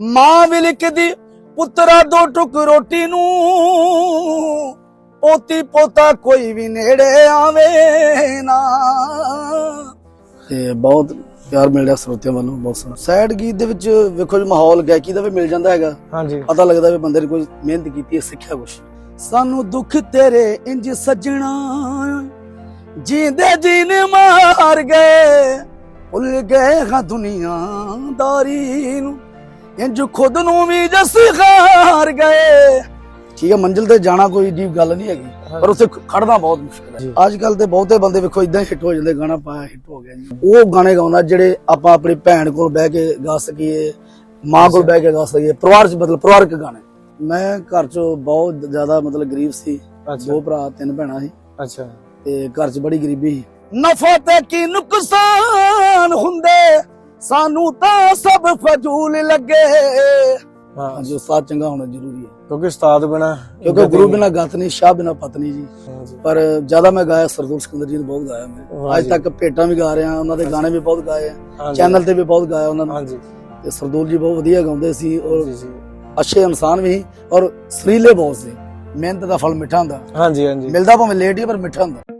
ਮਾਂ ਵੀ ਲਿਖਦੀ ਪੁੱਤਰਾ ਦੋ ਟੁਕ ਰੋਟੀ ਨੂੰ। ਪੋਤੀ ਪੋਤਾ ਕੋਈ ਵੀ ਨੇੜੇ ਆਵੇ ਨਾ। ਤੇ ਬਹੁਤ ਪਿਆਰ ਮਿਲ ਰਿਹਾ ਸਰੋਤਿਆਂ ਵੱਲੋਂ ਬਹੁਤ ਸੋਹਣਾ। ਸੈਡ ਗੀਤ ਦੇ ਵਿੱਚ ਵੇਖੋ ਜੀ ਮਾਹੌਲ ਗਾਇਕੀ ਦਾ ਵੀ ਮਿਲ ਜਾਂਦਾ ਹੈਗਾ। ਹਾਂਜੀ। ਪਤਾ ਲੱਗਦਾ ਵੀ ਬੰਦੇ ਨੇ ਕੋਈ ਮਿਹਨਤ ਕੀਤੀ ਹੈ ਸਿੱਖਿਆ ਕੁਛ। ਸਾਨੂੰ ਦੁੱਖ ਤੇਰੇ ਇੰਜ ਸੱਜਣਾ ਜੀਂਦੇ ਜੀਨ ਮਾਰ ਗਏ ਭੁੱਲ ਗਏ ਹਾਂ ਦੁਨੀਆਦਾਰੀ ਨੂੰ। ਇੰਜ ਖੁਦ ਨੂੰ ਵੀ ਜਸ ਹਾਰ ਗਏ। ਠੀਕ ਹੈ ਮੰਜ਼ਿਲ ਤੇ ਜਾਣਾ ਕੋਈ ਜੀ ਗੱਲ ਨਹੀਂ ਹੈਗੀ ਪਰ ਉੱਥੇ ਖੜਨਾ ਬਹੁਤ ਮੁਸ਼ਕਲ। ਹੈ। ਅੱਜ ਕੱਲ ਤੇ ਬਹੁਤੇ ਬੰਦੇ ਵੇਖੋ ਇਦਾਂ ਹਿੱਟ ਹੋ ਜਾਂਦੇ ਗਾਣਾ ਪਾਇਆ ਹਿੱਟ ਹੋ ਗਿਆ ਜੀ। ਉਹ ਗਾਣੇ ਗਾਉਂਦਾ ਜਿਹੜੇ ਆਪਾਂ ਆਪਣੀ ਭੈਣ ਕੋਲ ਬਹਿ ਕੇ ਗਾ ਸਕੀਏ ਮਾਂ ਕੋਲ ਬਹਿ ਕੇ ਗਾ ਸਕੀਏ ਪਰਿਵਾਰ ਚ ਮਤਲਬ ਪਰਿਵਾਰਕ ਗਾਣੇ। ਮੈਂ ਘਰ ਚ ਬਹੁਤ ਜ਼ਿਆਦਾ ਮਤਲਬ ਗਰੀਬ ਸੀ ਦੋ ਭਰਾ ਤਿੰਨ ਭੈਣਾਂ ਸੀ। ਅੱਛਾ। ਤੇ ਘਰ ਚ ਬੜੀ ਗਰੀਬੀ ਸੀ। ਨਫਾ ਤੇ ਕੀ ਨੁਕਸਾਨ? ਸਾਨੂੰ ਤਾਂ ਸਭ ਫਜ਼ੂਲ ਲੱਗੇ। ਹਾਂ। ਹਾਂਜੀ ਉਸਤਾਦ ਚੰਗਾ ਹੋਣਾ ਜ਼ਰੂਰੀ ਹੈ। ਕਿਉਂਕਿ ਉਸਤਾਦ ਬਿਨਾ ਕਿਉਂਕਿ ਗੁਰੂ ਬਿਨਾ ਗਤ ਨਹੀਂ ਸ਼ਾਹ ਬਿਨਾ ਪਤਨੀ ਜੀ। ਪਰ ਜ਼ਿਆਦਾ ਮੈਂ ਗਾਇਆ ਸਰਦੂਲ ਸਿਕੰਦਰ ਜੀ ਨੂੰ ਬਹੁਤ ਗਾਇਆ ਮੈਂ। ਅੱਜ ਜੀ। ਤੱਕ ਭੇਟਾਂ ਵੀ ਗਾ ਰਿਹਾ ਉਹਨਾਂ ਦੇ ਗਾਣੇ ਵੀ ਬਹੁਤ ਗਾਏ ਆ। ਚੈਨਲ ਤੇ ਵੀ ਬਹੁਤ ਗਾਇਆ ਉਹਨਾਂ ਨੇ। ਹਾਂਜੀ। ਤੇ ਸਰਦੂਲ ਜੀ ਬਹੁਤ ਵਧੀਆ ਗਾਉਂਦੇ ਸੀ ਔਰ ਜੀ ਜੀ। ਅੱਛੇ ਇਨਸਾਨ ਵੀ ਸੀ ਔਰ ਸਰੀਲੇ ਬਹੁਤ ਸੀ। ਮਿਹਨਤ ਦਾ ਫਲ ਮਿੱਠਾ ਹੁੰਦਾ। ਹਾਂਜੀ ਹਾਂਜੀ। ਮਿਲਦਾ ਭਾਵੇਂ ਲੇਟ ਹੀ ਪਰ ਮਿੱਠਾ ਹੁੰਦਾ।